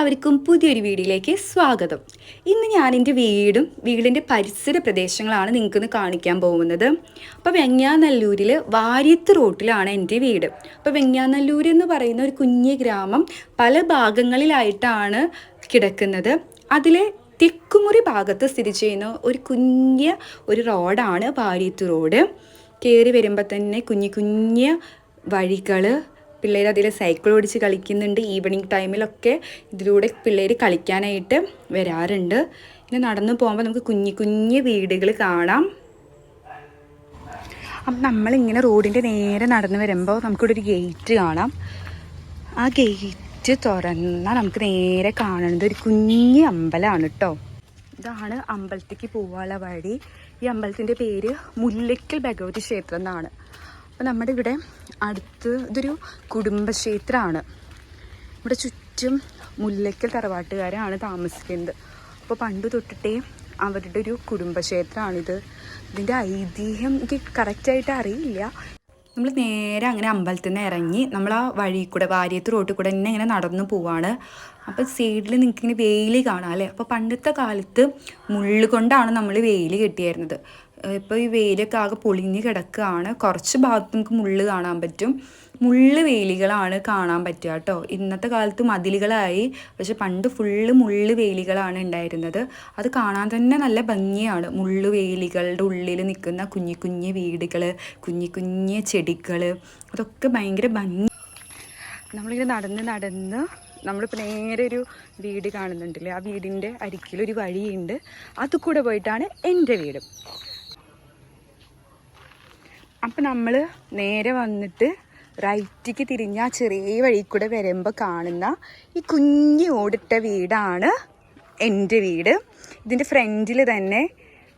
എല്ലാവർക്കും പുതിയൊരു വീഡിയോയിലേക്ക് സ്വാഗതം. ഇന്ന് ഞാൻ എന്റെ വീടും വീടിന്റെ പരിസര പ്രദേശങ്ങളാണ് നിങ്ങൾക്കിന്ന് കാണിക്കാൻ പോകുന്നത്. അപ്പോൾ വെങ്ങാനല്ലൂരിൽ വാര്യത്ത് റോട്ടിലാണ് എന്റെ വീട്. അപ്പോൾ വെങ്ങാനല്ലൂർ എന്ന് പറയുന്ന ഒരു കുഞ്ഞ് ഗ്രാമം പല ഭാഗങ്ങളിലായിട്ടാണ് കിടക്കുന്നത്. അതിലെ തെക്കുമുറി ഭാഗത്ത് സ്ഥിതി ചെയ്യുന്ന ഒരു കുഞ്ഞ ഒരു റോഡാണ് വാര്യത്ത് റോഡ്. കയറി വരുമ്പോൾ തന്നെ കുഞ്ഞു കുഞ്ഞ് വഴികൾ പിള്ളേർ അതിൽ സൈക്കിൾ ഓടിച്ച് കളിക്കുന്നുണ്ട്. ഈവനിങ് ടൈമിലൊക്കെ ഇതിലൂടെ പിള്ളേർ കളിക്കാനായിട്ട് വരാറുണ്ട്. ഇനി നടന്നു പോകുമ്പോൾ നമുക്ക് കുഞ്ഞു കുഞ്ഞു വീടുകൾ കാണാം. അപ്പം നമ്മളിങ്ങനെ റോഡിന്റെ നേരെ നടന്നു വരുമ്പോൾ നമുക്കിവിടെ ഒരു ഗേറ്റ് കാണാം. ആ ഗേറ്റ് തുറന്നാൽ നമുക്ക് നേരെ കാണുന്നത് ഒരു കുഞ്ഞ് അമ്പലമാണ് കേട്ടോ. ഇതാണ് അമ്പലത്തേക്ക് പോവാനുള്ള വഴി. ഈ അമ്പലത്തിന്റെ പേര് മുല്ലയ്ക്കൽ ഭഗവതി ക്ഷേത്രം എന്നാണ്. അപ്പോൾ നമ്മുടെ ഇവിടെ അടുത്ത് ഇതൊരു കുടുംബക്ഷേത്രമാണ്. ഇവിടെ ചുറ്റും മുല്ലയ്ക്കൽ തറവാട്ടുകാരാണ് താമസിക്കുന്നത്. അപ്പോൾ പണ്ട് തൊട്ടിട്ടേ അവരുടെ ഒരു കുടുംബക്ഷേത്രമാണിത്. ഇതിന്റെ ഐതിഹ്യം എനിക്ക് കറക്റ്റായിട്ട് അറിയില്ല. നമ്മൾ നേരെ അങ്ങനെ അമ്പലത്തിൽ നിന്ന് ഇറങ്ങി നമ്മൾ ആ വഴി കൂടെ വാര്യത്ത് റോട്ടിൽ കൂടെ തന്നെ ഇങ്ങനെ നടന്നു പോവാണ്. അപ്പോൾ സൈഡിൽ നിങ്ങൾക്ക് ഇങ്ങനെ വെയിൽ കാണാം അല്ലേ? അപ്പോൾ പണ്ടത്തെ കാലത്ത് മുള്ളുകൊണ്ടാണ് നമ്മൾ വെയിൽ കെട്ടിയായിരുന്നത് ഇപ്പോൾ ഈ വെയിലൊക്കെ ആകെ പൊളിഞ്ഞ് കിടക്കുകയാണ്. കുറച്ച് ഭാഗത്ത് നമുക്ക് മുള്ള് കാണാൻ പറ്റും. മുള്ള് വേലികളാണ് കാണാൻ പറ്റുക കേട്ടോ. ഇന്നത്തെ കാലത്ത് മതിലുകളായി. പക്ഷെ പണ്ട് ഫുള്ള് മുള്ള് വേലികളാണ് ഉണ്ടായിരുന്നത്. അത് കാണാൻ തന്നെ നല്ല ഭംഗിയാണ്. മുള്ള് വേലികളുടെ ഉള്ളിൽ നിൽക്കുന്ന കുഞ്ഞു കുഞ്ഞു വീടുകൾ കുഞ്ഞു കുഞ്ഞു ചെടികൾ അതൊക്കെ ഭയങ്കര ഭംഗി. നമ്മളിങ്ങനെ നടന്ന് നടന്ന് നമ്മളിപ്പോൾ നേരെ ഒരു വീട് കാണുന്നുണ്ടല്ലേ? ആ വീടിന്റെ അരിക്കലൊരു വഴിയുണ്ട്. അതുകൂടെ പോയിട്ടാണ് എന്റെ വീട്. അപ്പം നമ്മൾ നേരെ വന്നിട്ട് റൈറ്റിക്ക് തിരിഞ്ഞ ചെറിയ വഴി കൂടെ വരുമ്പോൾ കാണുന്ന ഈ കുഞ്ഞി ഓടിട്ട വീടാണ് എന്റെ വീട്. ഇതിന്റെ ഫ്രണ്ടിൽ തന്നെ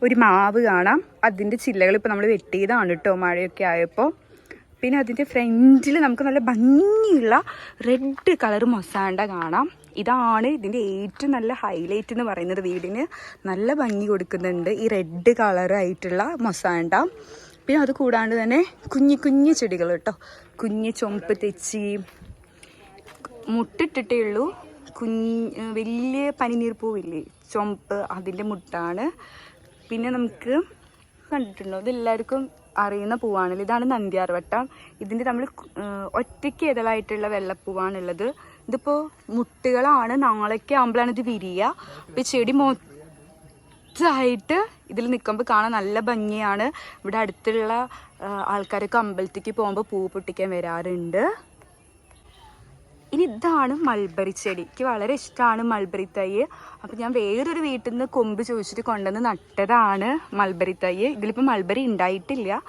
ഒരു മാവ് കാണാം. അതിന്റെ ചില്ലകൾ ഇപ്പോൾ നമ്മൾ വെട്ടിയതാണ് കേട്ടോ മഴയൊക്കെ ആയപ്പോൾ പിന്നെ അതിന്റെ ഫ്രണ്ടിൽ നമുക്ക് നല്ല ഭംഗിയുള്ള റെഡ് കളർ മൊസാണ്ട കാണാം. ഇതാണ് ഇതിന്റെ ഏറ്റവും നല്ല ഹൈലൈറ്റ് എന്ന് പറയുന്നത് വീടിന്. നല്ല ഭംഗി കൊടുക്കുന്നുണ്ട് ഈ റെഡ് കളറായിട്ടുള്ള മൊസാണ്ട. പിന്നെ അത് കൂടാണ്ട് തന്നെ കുഞ്ഞു കുഞ്ഞു ചെടികൾ കേട്ടോ. കുഞ്ഞു ചുമപ്പ് തെച്ചി മുട്ടിട്ടിട്ടേ ഉള്ളൂ. കുഞ്ഞ് വലിയ പനിനീർ പൂവില്ലേ? ചുമപ്പ് അതിന്റെ മുട്ടാണ്. പിന്നെ നമുക്ക് കണ്ടിട്ടുണ്ടോ? ഇതെല്ലാവർക്കും അറിയുന്ന പൂവാണല്ലോ ഇതാണ് നന്ദ്യാർവട്ടം ഇതിന്റെ നമ്മൾ ഒറ്റയ്ക്ക് ഇതളായിട്ടുള്ള വെള്ളപ്പൂവാണുള്ളത്. ഇതിപ്പോൾ മുട്ടുകളാണ്. നാളേക്ക് ആകുമ്പോഴാണ് ഇത് വിരിയുക. അപ്പോൾ ചെടി മൊത്തമായിട്ട് ഇതിൽ നിൽക്കുമ്പോൾ കാണാൻ നല്ല ഭംഗിയാണ്. ഇവിടെ അടുത്തുള്ള ആൾക്കാരൊക്കെ അമ്പലത്തേക്ക് പോകുമ്പോൾ പൂ പൊട്ടിക്കാൻ വരാറുണ്ട്. ഇനി ഇതാണ് മൾബറി ചെടി. എനിക്ക് വളരെ ഇഷ്ടമാണ് മൾബറി തൈ അപ്പം ഞാൻ വേറൊരു വീട്ടിൽ നിന്ന് കൊമ്പ് ചോദിച്ചിട്ട് കൊണ്ടുവന്ന് നട്ടതാണ് മൾബറി തൈ ഇതിലിപ്പോൾ മൾബറി ഉണ്ടായിട്ടില്ല.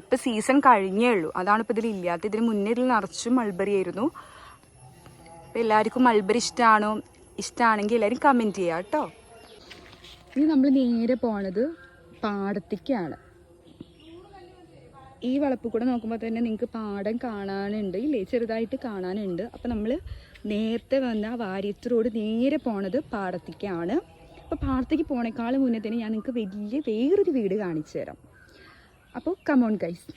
ഇപ്പം സീസൺ കഴിഞ്ഞേ ഉള്ളൂ. അതാണ് ഇപ്പോൾ ഇതിലില്ലാത്ത ഇതിന് മുന്നേ ഇതിൽ നിറച്ചും മൾബറി ആയിരുന്നു. അപ്പം എല്ലാവർക്കും മൾബറി ഇഷ്ടമാണോ ഇഷ്ടമാണെങ്കിൽ എല്ലാവരും കമന്റ് ചെയ്യുക കേട്ടോ. ഇനി നമ്മൾ നേരെ പോണത് പാടത്തേക്കാണ്. ഈ വളപ്പ് കൂടെ നോക്കുമ്പോൾ തന്നെ നിങ്ങൾക്ക് പാടം കാണാനുണ്ട് ഇല്ലേ? ചെറുതായിട്ട് കാണാനുണ്ട്. അപ്പം നമ്മൾ നേരത്തെ വന്ന വാര്യത്ത് റോഡ് നേരെ പോണത് പാടത്തേക്കാണ്. അപ്പോൾ പാടത്തേക്ക് പോണേക്കാൾ മുന്നേ തന്നെ ഞാൻ നിങ്ങൾക്ക് വലിയ വേറൊരു വീട് കാണിച്ചു തരാം. അപ്പോൾ കമോൺ ഗൈസ്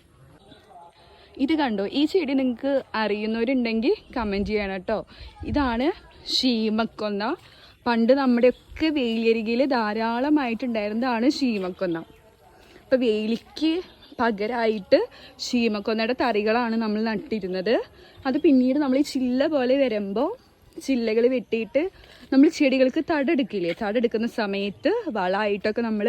ഇത് കണ്ടോ? ഈ ചെടി നിങ്ങൾക്ക് അറിയുന്നവരുണ്ടെങ്കിൽ കമന്റ് ചെയ്യണം കേട്ടോ. ഇതാണ് ഷീമക്കൊന്ന. പണ്ട് നമ്മുടെയൊക്കെ വെയിലരികിൽ ധാരാളമായിട്ടുണ്ടായിരുന്നതാണ് ഷീമക്കൊന്ന അപ്പോൾ വേലിക്ക് പകരമായിട്ട് ഷീമക്കൊന്നയുടെ തറികളാണ് നമ്മൾ നട്ടിരുന്നത്. അത് പിന്നീട് നമ്മൾ ഈ ചില്ല പോലെ വരുമ്പോൾ ചില്ലകൾ വെട്ടിയിട്ട് നമ്മൾ ചെടികൾക്ക് തടെടുക്കില്ലേ? തടെടുക്കുന്ന സമയത്ത് വളമായിട്ടൊക്കെ നമ്മൾ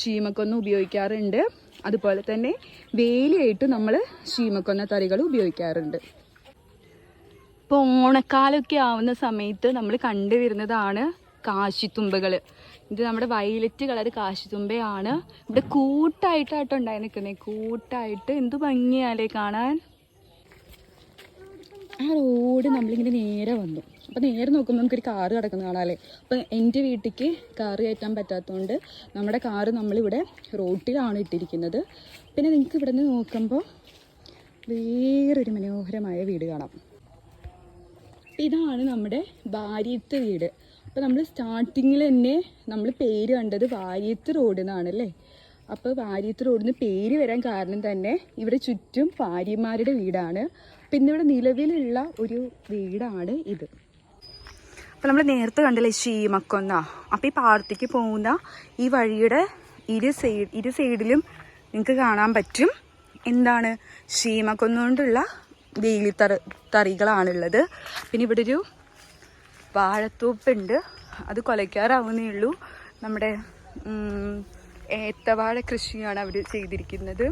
ഷീമക്കൊന്ന ഉപയോഗിക്കാറുണ്ട്. അതുപോലെ തന്നെ വേലിയായിട്ട് നമ്മൾ ഷീമക്കൊന്ന തറികൾ ഉപയോഗിക്കാറുണ്ട്. ഇപ്പോൾ ഓണക്കാലമൊക്കെ ആവുന്ന സമയത്ത് നമ്മൾ കണ്ടുവരുന്നതാണ് കാശിത്തുമ്പകൾ ഇത് നമ്മുടെ വയലറ്റ് കളർ കാശിത്തുമ്പയാണ്. ഇവിടെ കൂട്ടായിട്ടാട്ടോ ഉണ്ടായി നിൽക്കുന്നത് കൂട്ടായിട്ട് എന്ത് ഭംഗിയാലേ കാണാൻ. ആ റോഡ് നമ്മളിങ്ങനെ നേരെ വന്നു. അപ്പോൾ നേരെ നോക്കുമ്പോൾ നമുക്കൊരു കാറ് കിടക്കുന്ന കാണാമല്ലേ അപ്പോൾ എന്റെ വീട്ടിലേക്ക് കാറ് കയറ്റാൻ പറ്റാത്തതുകൊണ്ട് നമ്മുടെ കാറ് നമ്മളിവിടെ റോട്ടിലാണ് ഇട്ടിരിക്കുന്നത്. പിന്നെ നിങ്ങൾക്ക് ഇവിടെ നിന്ന് നോക്കുമ്പോൾ വേറൊരു മനോഹരമായ വീട് കാണാം. ഇതാണ് നമ്മുടെ വാര്യത്ത് വീട്. അപ്പോൾ നമ്മൾ സ്റ്റാർട്ടിങ്ങിൽ തന്നെ നമ്മൾ പേര് കണ്ടത് വാര്യത്ത് റോഡ് എന്നാണ് അല്ലേ അപ്പോൾ വാര്യത്ത് റോഡിന് പേര് വരാൻ കാരണം തന്നെ ഇവിടെ ചുറ്റും ഭാര്യമാരുടെ വീടാണ്. പിന്നെ ഇവിടെ നിലവിലുള്ള ഒരു വീടാണ് ഇത്. അപ്പോൾ നമ്മൾ നേരത്തെ കണ്ടില്ലേ ശീമക്കൊന്ന അപ്പോൾ ഈ പാടത്തേക്ക് പോകുന്ന ഈ വഴിയുടെ ഇരു സൈഡ് ഇരു സൈഡിലും നിങ്ങൾക്ക് കാണാൻ പറ്റും. എന്താണ്? ശീമക്കൊന്ന കൊണ്ടുള്ള തറ തറികളാണുള്ളത്. പിന്നെ ഇവിടെ ഒരു വാഴത്തോപ്പുണ്ട്. അത് കൊലയ്ക്കാറാവുന്നേ ഉള്ളൂ. നമ്മുടെ ഏത്തവാഴ കൃഷിയാണ് അവർ ചെയ്തിരിക്കുന്നത്.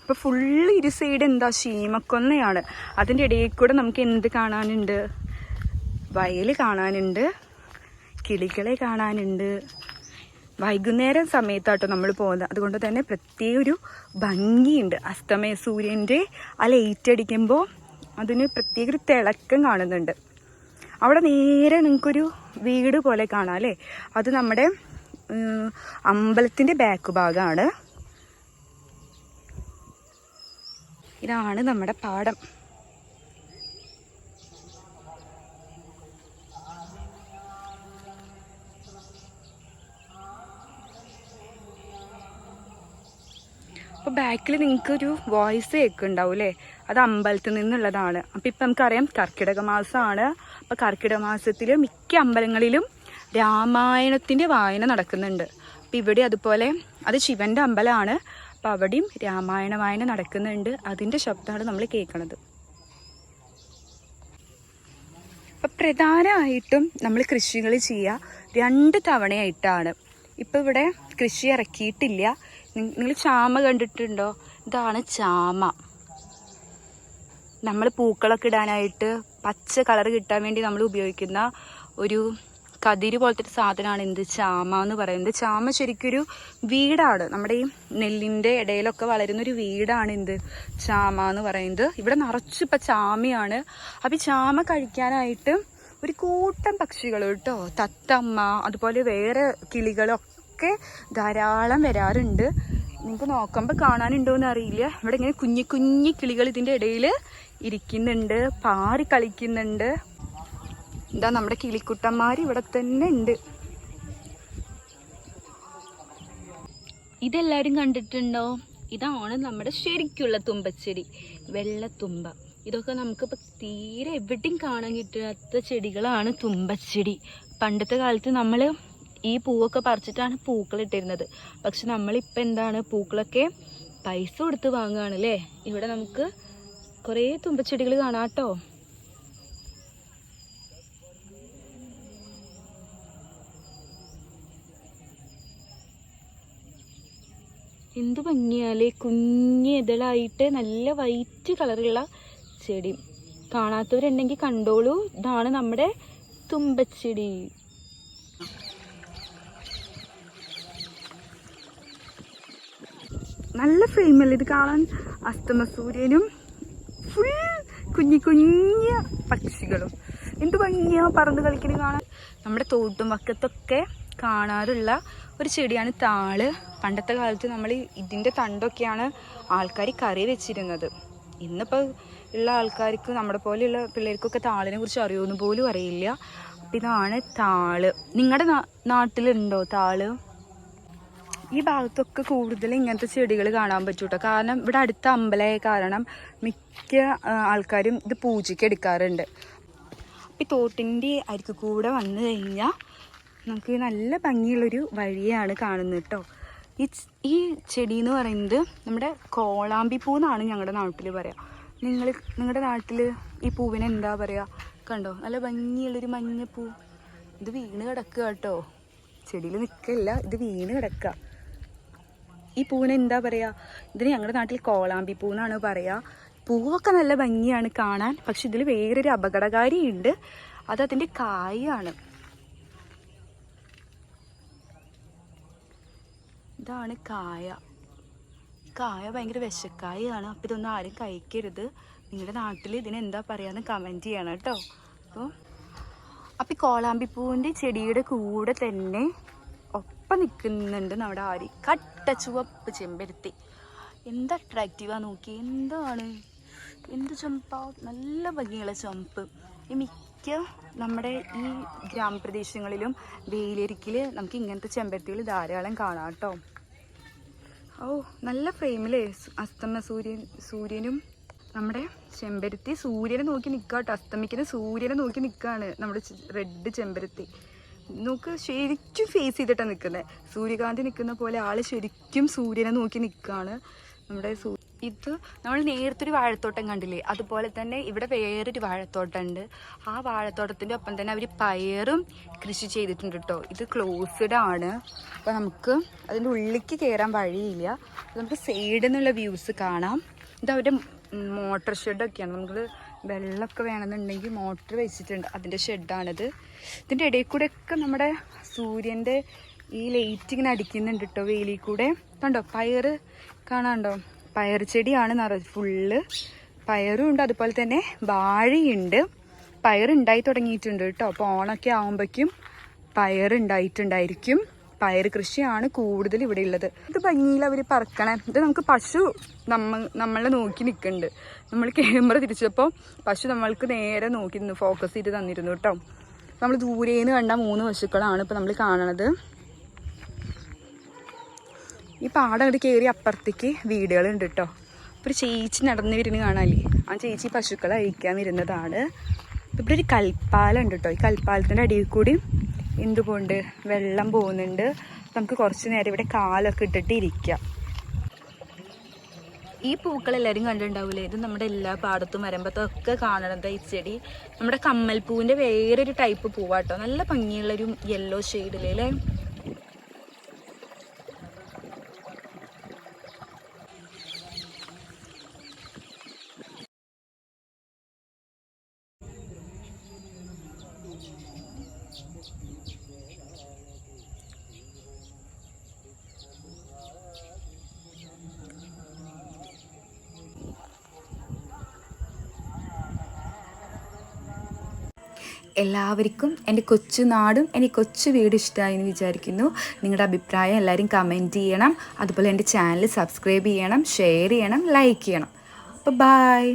അപ്പോൾ ഫുള്ള് ഇരു സൈഡ് എന്താ ശീമക്കൊന്നയാണ്. അതിന്റെ ഇടയിൽ കൂടെ നമുക്ക് എന്ത് കാണാനുണ്ട്? വയൽ കാണാനുണ്ട്. കിളികളെ കാണാനുണ്ട്. വൈകുന്നേരം സമയത്താട്ടോ നമ്മൾ പോകുന്നത്. അതുകൊണ്ട് തന്നെ പ്രത്യേക ഒരു ഭംഗിയുണ്ട്. അസ്തമയ സൂര്യന്റെ ആ ലൈറ്റ് അടിക്കുമ്പോൾ അതിന് പ്രത്യേക ഒരു തിളക്കം കാണുന്നുണ്ട്. അവിടെ നേരെ നിങ്ങൾക്കൊരു വീട് പോലെ കാണാം അല്ലേ? അത് നമ്മുടെ അമ്പലത്തിന്റെ ബാക്ക് ഭാഗമാണ് ഇതാണ് നമ്മുടെ പാടം. അപ്പോൾ ബാക്കിൽ നിങ്ങൾക്കൊരു വോയിസ് കേൾക്കുന്നുണ്ടാവും അല്ലേ അത് അമ്പലത്തിൽ നിന്നുള്ളതാണ്. അപ്പോൾ ഇപ്പൊ നമുക്കറിയാം കർക്കിടക മാസമാണ് അപ്പോൾ കർക്കിടക മാസത്തിൽ മിക്ക അമ്പലങ്ങളിലും രാമായണത്തിന്റെ വായന നടക്കുന്നുണ്ട്. അപ്പോൾ ഇവിടെ അതുപോലെ അത് ശിവന്റെ അമ്പലമാണ്. അപ്പോൾ അവിടെയും രാമായണ വായന നടക്കുന്നുണ്ട്. അതിന്റെ ശബ്ദമാണ് നമ്മൾ കേൾക്കുന്നത് അപ്പം പ്രധാനമായിട്ടും നമ്മൾ കൃഷികൾ ചെയ്യുക. രണ്ട് തവണയായിട്ടാണ്. ഇപ്പൊ ഇവിടെ കൃഷി ഇറക്കിയിട്ടില്ല. നിങ്ങൾ ചാമ കണ്ടിട്ടുണ്ടോ? ഇതാണ് ചാമ. നമ്മൾ പൂക്കളൊക്കെ ഇടാനായിട്ട് പച്ച കളർ കിട്ടാൻ വേണ്ടി നമ്മൾ ഉപയോഗിക്കുന്ന ഒരു കതിര് പോലത്തെ ഒരു സാധനമാണ് എന്ത് ചാമ എന്ന് പറയുന്നത്. ചാമ ശരിക്കൊരു വീടാണ്. നമ്മുടെ ഈ നെല്ലിന്റെ ഇടയിലൊക്കെ വളരുന്ന ഒരു വീടാണ് എന്ത് ചാമ എന്ന് പറയുന്നത്. ഇവിടെ നിറച്ച് ഇപ്പം ചാമയാണ്. അപ്പം ചാമ കഴിക്കാനായിട്ട് ഒരു കൂട്ടം പക്ഷികൾ കേട്ടോ. തത്തമ്മ അതുപോലെ വേറെ കിളികളൊക്കെ ധാരാളം വരാറുണ്ട്. നിങ്ങൾക്ക് നോക്കുമ്പോൾ കാണാനുണ്ടോ എന്ന് അറിയില്ല. ഇവിടെ ഇങ്ങനെ കുഞ്ഞി കുഞ്ഞി കിളികൾ ഇതിന്റെ ഇടയിൽ ഇരിക്കുന്നുണ്ട് പാറി കളിക്കുന്നുണ്ട്. ഇതാ നമ്മുടെ കിളിക്കുട്ടന്മാർ ഇവിടെ തന്നെ ഉണ്ട്. ഇതെല്ലാവരും കണ്ടിട്ടുണ്ടോ? ഇതാണ് നമ്മുടെ ശരിക്കുള്ള തുമ്പച്ചെടി വെള്ളത്തുമ്പ ഇതൊക്കെ നമുക്കിപ്പോൾ തീരെ എവിടെയും കാണാൻ കിട്ടാത്ത ചെടികളാണ് തുമ്പച്ചെടി. പണ്ടത്തെ കാലത്ത് നമ്മൾ ഈ പൂവൊക്കെ പറിച്ചിട്ടാണ് പൂക്കൾ ഇട്ടിരുന്നത് പക്ഷെ നമ്മളിപ്പോൾ എന്താണ് പൂക്കളൊക്കെ പൈസ കൊടുത്ത് വാങ്ങുകയാണ് അല്ലേ ഇവിടെ നമുക്ക് കുറേ തുമ്പച്ചെടികൾ കാണാം കേട്ടോ എന്ത് ഭംഗിയാലേ കുഞ്ഞി ഇതളായിട്ട് നല്ല വൈറ്റ് കളറുള്ള ചെടി. കാണാത്തവരുണ്ടെങ്കിൽ കണ്ടോളൂ. ഇതാണ് നമ്മുടെ തുമ്പച്ചെടി. നല്ല ഫ്രെയിമല്ല ഇത് കാണാൻ അസ്തമ സൂര്യനും ഫുൾ കുഞ്ഞി കുഞ്ഞ പക്ഷികളും. എന്ത് ഭംഗിയാ പറന്ന് കളിക്കുന്നത് കാണാൻ. നമ്മുടെ തോട്ടും വക്കത്തൊക്കെ കാണാറുള്ള ഒരു ചെടിയാണ് താൾ. പണ്ടത്തെ കാലത്ത് നമ്മൾ ഇതിന്റെ തണ്ടൊക്കെയാണ് ആൾക്കാർ കറി വെച്ചിരുന്നത്. ഇന്നിപ്പോൾ ഉള്ള ആൾക്കാർക്ക് നമ്മുടെ പോലെയുള്ള പിള്ളേർക്കൊക്കെ താളിനെ കുറിച്ച് അറിയുമെന്ന് പോലും അറിയില്ല. അപ്പം ഇതാണ് താൾ. നിങ്ങളുടെ നാട്ടിലുണ്ടോ താൾ? ഈ ഭാഗത്തൊക്കെ കൂടുതൽ ഇങ്ങനത്തെ ചെടികൾ കാണാൻ പറ്റൂട്ടോ. കാരണം ഇവിടെ അടുത്ത അമ്പലമായ കാരണം മിക്ക ആൾക്കാരും ഇത് പൂജയ്ക്ക് എടുക്കാറുണ്ട്. അപ്പം ഈ തോട്ടിന്റെ അരിക്ക് കൂടെ വന്നു കഴിഞ്ഞാൽ നമുക്ക് നല്ല ഭംഗിയുള്ളൊരു വഴിയാണ് കാണുന്നത് കേട്ടോ ഈ ഈ ചെടി എന്ന് പറയുന്നത് നമ്മുടെ കോളാമ്പി പൂ എന്നാണ് ഞങ്ങളുടെ നാട്ടിൽ പറയാം. നിങ്ങൾ നിങ്ങളുടെ നാട്ടിൽ ഈ പൂവിന് എന്താ പറയുക കണ്ടോ? നല്ല ഭംഗിയുള്ളൊരു മഞ്ഞപ്പൂ. ഇത് വീണ് കിടക്കുക കേട്ടോ ചെടിയിൽ നിൽക്കില്ല ഇത് വീണ് കിടക്കുക ഈ പൂവിന് എന്താ പറയുക ഇതിന് ഞങ്ങളുടെ നാട്ടിൽ കോളാമ്പി പൂ പറയുക പൂവൊക്കെ നല്ല ഭംഗിയാണ് കാണാൻ പക്ഷെ ഇതിൽ വേറൊരു അപകടകാരി ഉണ്ട് അത് അതിന്റെ കായാണ്. ഇതാണ് കായ. കായ ഭയങ്കര വിശക്കായാണ്. അപ്പം ഇതൊന്നും ആരും കഴിക്കരുത്. നിങ്ങളുടെ നാട്ടിൽ ഇതിനെന്താ പറയാന്ന് കമന്റ് ചെയ്യണം കേട്ടോ. അപ്പോൾ അപ്പം ഈ കോളാമ്പിപ്പൂവിന്റെ ചെടിയുടെ കൂടെ തന്നെ ഒപ്പം നിൽക്കുന്നുണ്ട് നമ്മുടെ ആരി? കട്ട ചുവപ്പ് ചെമ്പരുത്തി. എന്ത് അട്രാക്റ്റീവാ നോക്കി എന്താണ്? എന്ത് ചുമപ്പാ നല്ല ഭംഗിയുള്ള ചുമപ്പ് ഈ മിക്ക നമ്മുടെ ഈ ഗ്രാമപ്രദേശങ്ങളിലും വെയിലരിക്കിൽ നമുക്ക് ഇങ്ങനത്തെ ചെമ്പരത്തികൾ ധാരാളം കാണാം കേട്ടോ. ഓ നല്ല ഫ്രെയിമിലേ അസ്തമ സൂര്യൻ സൂര്യനും നമ്മുടെ ചെമ്പരത്തി സൂര്യനെ നോക്കി നിൽക്കാം കേട്ടോ. അസ്തമിക്കുന്ന സൂര്യനെ നോക്കി നിൽക്കുകയാണ് നമ്മുടെ റെഡ് ചെമ്പരത്തി. നോക്ക് ശരിക്കും ഫേസ് ചെയ്തിട്ടാണ് നിൽക്കുന്നത് സൂര്യകാന്തി നിൽക്കുന്ന പോലെ ആൾ ശരിക്കും സൂര്യനെ നോക്കി നിൽക്കുകയാണ് നമ്മുടെ ഇത് നമ്മൾ നേരത്തെ ഒരു വാഴത്തോട്ടം കണ്ടില്ലേ? അതുപോലെ തന്നെ ഇവിടെ വേറൊരു വാഴത്തോട്ടം ഉണ്ട് ആ വാഴത്തോട്ടത്തിന്റെ ഒപ്പം തന്നെ അവർ പയറും കൃഷി ചെയ്തിട്ടുണ്ട് കേട്ടോ ഇത് ക്ലോസ്ഡ് ആണ്. അപ്പോൾ നമുക്ക് അതിന്റെ ഉള്ളിലേക്ക് കയറാൻ വഴിയില്ല. നമുക്ക് സൈഡിൽ നിന്നുള്ള വ്യൂസ് കാണാം. ഇത് അവരുടെ മോട്ടർ ഷെഡൊക്കെയാണ് നമുക്ക് വെള്ളമൊക്കെ വേണമെന്നുണ്ടെങ്കിൽ മോട്ടർ വെച്ചിട്ടുണ്ട്. അതിന്റെ ഷെഡാണിത്. ഇതിന്റെ ഇടയിൽ കൂടെ ഒക്കെ നമ്മുടെ സൂര്യന്റെ ഈ ലൈറ്റ് ഇങ്ങനെ അടിക്കുന്നുണ്ട് കേട്ടോ വെയിലിൽ കൂടെ കണ്ടോ? പയർ കാണാണ്ടോ? പയർ ചെടിയാണ് നിറ ഫുള്ള് പയറും ഉണ്ട്. അതുപോലെ തന്നെ വാഴയുണ്ട്. പയറുണ്ടായി തുടങ്ങിയിട്ടുണ്ട് കേട്ടോ. അപ്പോൾ ഓണൊക്കെ ആകുമ്പോഴേക്കും പയറുണ്ടായിട്ടുണ്ടായിരിക്കും. പയർ കൃഷിയാണ് കൂടുതൽ ഇവിടെ ഉള്ളത്. ഇത് ഭംഗിയിൽ അവർ പറക്കണേ. ഇത് നമുക്ക് പശു നമ്മ നമ്മളെ നോക്കി നിൽക്കുന്നുണ്ട് നമ്മൾ ക്യാമറ തിരിച്ചപ്പോൾ പശു നമ്മൾക്ക് നേരെ നോക്കി നിന്ന് ഫോക്കസ് ചെയ്ത് തന്നിരുന്നു കേട്ടോ. നമ്മൾ ദൂരേന്ന് കണ്ട മൂന്ന് പശുക്കളാണ് ഇപ്പോൾ നമ്മൾ കാണണത്. ഈ പാടം അങ്ങോട്ട് കയറി അപ്പുറത്തേക്ക് വീടുകളുണ്ട് കേട്ടോ. ഒരു ചേച്ചി നടന്ന് വരുന്ന കാണാല്ലേ ആ ചേച്ചി പശുക്കളെ അഴിക്കാൻ വരുന്നതാണ്. ഇവിടെ ഒരു കൽപ്പാലം ഉണ്ട് കേട്ടോ. ഈ കൽപ്പാലത്തിന്റെ അടിയിൽ കൂടി എന്ത് പോകുന്നുണ്ട് വെള്ളം പോകുന്നുണ്ട്? നമുക്ക് കുറച്ച് നേരം ഇവിടെ കാലൊക്കെ ഇട്ടിട്ട് ഇരിക്കാം. ഈ പൂക്കൾ എല്ലാവരും കണ്ടിട്ടുണ്ടാവില്ലേ ഇത് നമ്മുടെ എല്ലാ പാടത്തും മരമ്പത്തും ഒക്കെ കാണണത് ഈ ചെടി. നമ്മുടെ കമ്മൽപ്പൂവിന്റെ വേറൊരു ടൈപ്പ് പൂവാട്ടോ. നല്ല ഭംഗിയുള്ളൊരു യെല്ലോ ഷെയ്ഡിൽ എല്ലാവർക്കും എന്റെ കൊച്ചു നാടും എന്റെ കൊച്ചു വീട് ഇഷ്ടമായി എന്ന് വിചാരിക്കുന്നു. നിങ്ങളുടെ അഭിപ്രായം എല്ലാവരും കമന്റ് ചെയ്യണം. അതുപോലെ എന്റെ ചാനൽ സബ്സ്ക്രൈബ് ചെയ്യണം ഷെയർ ചെയ്യണം ലൈക്ക് ചെയ്യണം. അപ്പോൾ ബായ്